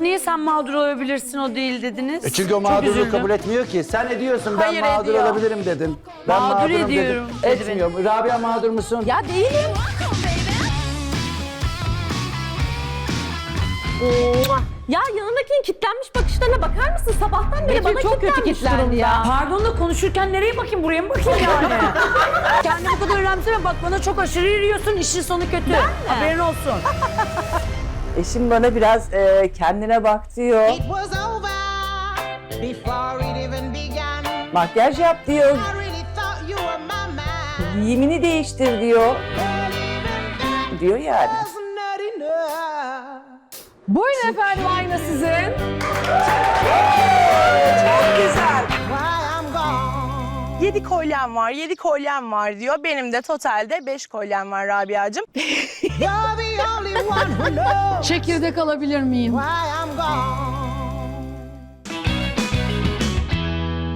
Niye sen mağdur olabilirsin o değil dediniz? E çünkü o Çok mağdurluğu üzüldüm. kabul etmiyor ki. Sen ediyorsun ben Hayır, mağdur ediyor. olabilirim dedin. Ben Mağdur mağdurum ediyorum Dedim. dedi Etmiyor. Rabia mağdur musun? Ya değilim. Ya yanındakinin kitlenmiş bakışlarına bakar mısın? Sabahtan beri bana çok kötü kitlendi ya. Pardon da konuşurken nereye bakayım buraya mı bakayım yani? Kendini bu kadar önemseme bak bana çok aşırı yürüyorsun işin sonu kötü. Haberin olsun. Eşim bana biraz e, kendine bak diyor. It was over before it even began. Makyaj yap diyor. I really thought you were my man. Giyimini değiştir diyor. Diyor yani. Buyurun efendim ayna sizin. Güzel. I'm gone. 7 kolyem var, 7 kolyem var diyor. Benim de totalde 5 kolyem var Rabia'cığım. Çekirdek alabilir miyim?